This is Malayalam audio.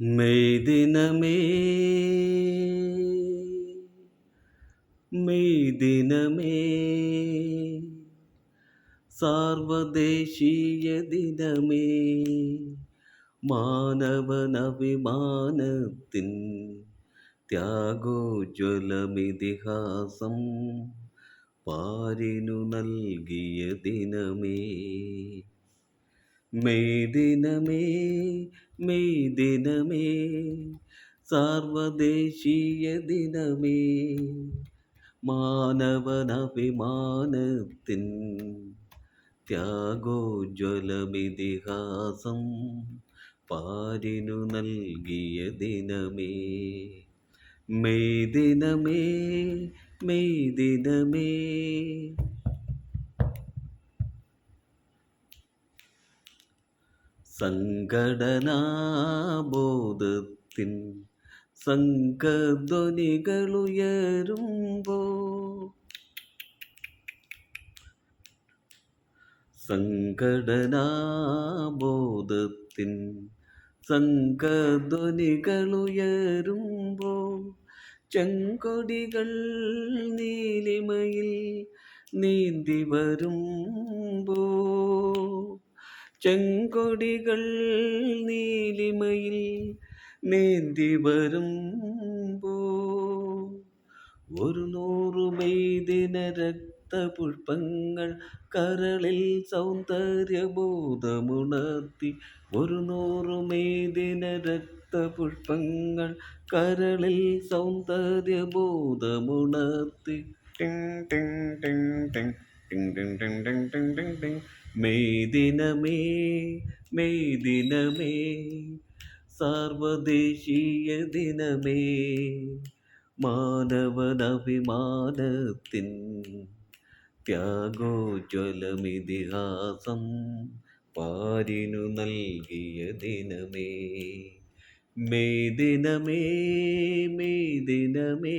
മെയ് ദിനമേ. മെയ് ദിനമേ. സാർവദേശീയ ദിനമേ. മാനവനഭിമാനത്തിൻ ത്യാഗോജ്വലമിതിഹാസം പാരിനു നൽകിയ ദിനമേ. മെയ്ദിനമേ മെയ്ദിനമേ സാർവദേശീയ ദിനമേ മാനവനഭിമാനത്തിൻ ത്യാഗോജ്വലമിതിഹാസം പാരിനു നൽകിയ ദിനമേ. മെയ്ദിനമേ മെയ്ദിനമേ സംഘടനാബോധത്തിൻ സംഘധ്വനികളുയരുമ്പോ സംഘടനാബോധത്തിൻ സംഘധ്വനികളുയരുമ്പോ ചെങ്കൊടികൾ നീലിമയിൽ നീന്തി വരുമ്പോ ചെങ്കൊടികൾ നീലിമയിൽ നീന്തി വരുമ്പോ ഒരു നൂറു മെയ്തിന രക്തപുഷ്പങ്ങൾ കരളിൽ സൗന്ദര്യബോധമുണർത്തി ഒരു നൂറു മെയ്തിന രക്തപുഷ്പങ്ങൾ കരളിൽ സൗന്ദര്യബോധമുണർത്തി ടിങ് ടിങ് ടിങ് ടിങ്. ടിങ് ടിങ് ടിങ് ടിങ് ടിങ് ടിങ് ടിങ് മെയ് ദിനമേ മെയ് ദിനമേ സാർവദേശീയ ദിനമേ മാനവനഭിമാനത്തിൻ ത്യാഗോജ്വലമിതിഹാസം പാരിനു നൽകിയ ദിനമേ. May ദിനമേ may ദിനമേ